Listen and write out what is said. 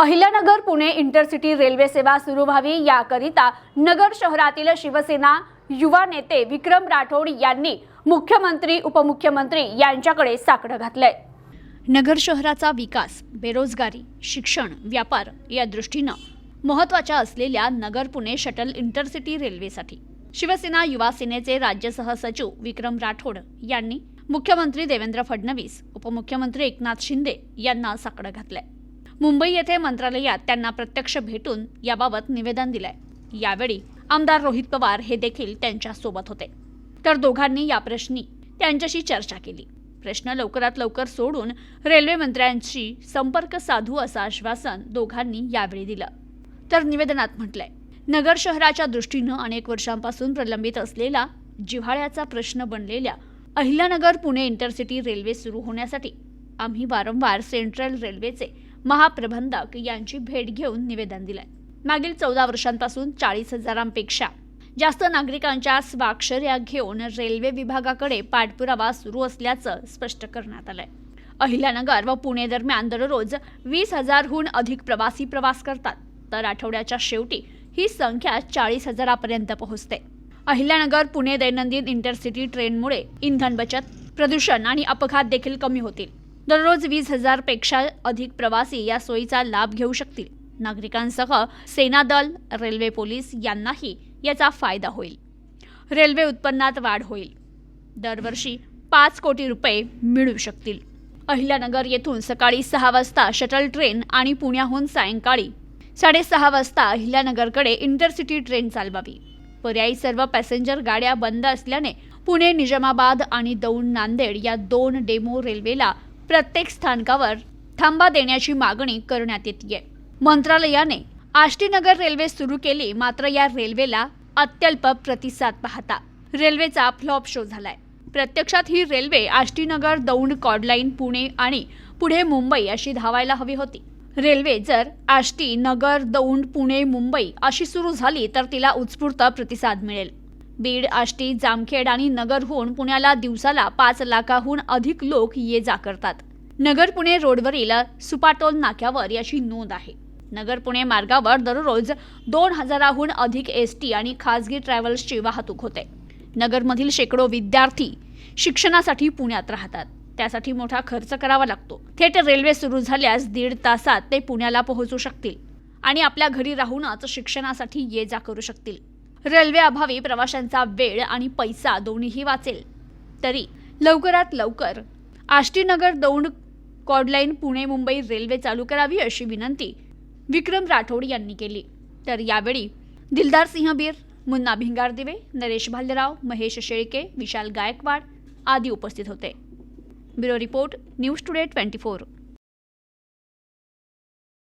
Ahilyanagar Pune intercity railway सेवा सुरू व्हावी याकरिता नगर शहरातील शिवसेना युवा नेते विक्रम राठोड यांनी मुख्यमंत्री उपमुख्यमंत्री यांच्याकडे साकडं घातलंय. नगर शहराचा विकास बेरोजगारी शिक्षण व्यापार या दृष्टीनं महत्त्वाच्या असलेल्या नगर पुणे शटल इंटरसिटी रेल्वेसाठी. शिवसेना युवा सेनेचे राज्य सहसचिव विक्रम राठोड यांनी मुख्यमंत्री देवेंद्र फडणवीस उपमुख्यमंत्री एकनाथ शिंदे यांना साकडं घातलंय. मुंबई येथे मंत्रालयात त्यांना प्रत्यक्ष भेटून याबाबत निवेदन दिलंय. यावेळी आमदार रोहित पवार हे देखील त्यांच्यासोबत होते. तर दोघांनी या प्रश्नी त्यांच्याशी चर्चा केली. प्रश्न लवकरात लवकर सोडून रेल्वे मंत्र्यांशी संपर्क साधू असं आश्वासन दोघांनी यावेळी दिलं. तर निवेदनात म्हटलंय नगर शहराच्या दृष्टीनं अनेक वर्षांपासून प्रलंबित असलेला जिव्हाळ्याचा प्रश्न बनलेल्या अहिल्यानगर पुणे इंटरसिटी रेल्वे सुरू होण्यासाठी आम्ही वारंवार सेंट्रल रेल्वेचे महाप्रबंधक यांची भेट घेऊन निवेदन दिलंय. मागील चौदा वर्षांपासून चाळीस हजारांपेक्षा जास्त नागरिकांच्या स्वाक्षऱ्या घेऊन रेल्वे विभागाकडे पाठपुरावा सुरू असल्याचं स्पष्ट करण्यात आलंय. अहिल्यानगर व पुणे दरम्यान दररोज वीस हजारहून अधिक प्रवासी प्रवास करतात. तर आठवड्याच्या शेवटी ही संख्या चाळीस हजारापर्यंत पोहोचते. अहिल्यानगर पुणे दैनंदिन इंटरसिटी ट्रेनमुळे इंधन बचत प्रदूषण आणि अपघात देखील कमी होतील. दररोज वीस हजारपेक्षा अधिक प्रवासी या सोयीचा लाभ घेऊ शकतील. नागरिकांसह सेना दल रेल्वे पोलीस यांनाही याचा फायदा होईल. रेल्वे उत्पन्नात वाढ होईल. दरवर्षी पाच कोटी रुपये मिळू शकतील. अहिल्यानगर येथून सकाळी सहा वाजता शटल ट्रेन आणि पुण्याहून सायंकाळी साडेसहा वाजता अहिल्यानगरकडे इंटरसिटी ट्रेन चालवावी. पर्यायी सर्व पॅसेंजर गाड्या बंद असल्याने पुणे निजामाबाद आणि दौंड नांदेड या दोन डेमो रेल्वेला प्रत्येक स्थानकावर थांबा देण्याची मागणी करण्यात येते मंत्रालयाने आष्टीनगर रेल्वे सुरू केली मात्र या रेल्वेला अत्यल्प प्रतिसाद पाहता. रेल्वेचा फ्लॉप शो झालाय. प्रत्यक्षात ही railway Ashtinagar Daund chord line Pune आणि पुढे मुंबई अशी धावायला हवी होती. रेल्वे जर आष्टी नगर दौंड पुणे मुंबई अशी सुरू झाली तर तिला उत्स्फूर्त प्रतिसाद मिळेल. बीड आष्टी जामखेड आणि नगरहून पुण्याला दिवसाला पाच लाखाहून अधिक लोक ये जा करतात. नगर पुणे रोडवरील सुपाटोल नाक्यावर याची नोंद आहे. नगर पुणे मार्गावर दररोज दोन हजाराहून अधिक एस टी आणि खासगी ट्रॅव्हल्सची वाहतूक होते. नगरमधील शेकडो विद्यार्थी शिक्षणासाठी पुण्यात राहतात. त्यासाठी मोठा खर्च करावा लागतो. थेट रेल्वे सुरू झाल्यास दीड तासात ते पुण्याला पोहोचू शकतील आणि आपल्या घरी राहूनच शिक्षणासाठी ये जा करू शकतील. रेल्वे अभावी प्रवाशांचा वेळ आणि पैसा दोन्हीही वाचेल. तरी लवकरात लवकर Ashtinagar Daund chord line Pune Mumbai railway चालू करावी अशी विनंती विक्रम राठोड यांनी केली. तर यावेळी दिलदार सिंह बीर मुन्ना भिंगारदिवे नरेश भालेराव महेश शेळके विशाल गायकवाड आदी उपस्थित होते. Bureau report news today twenty four.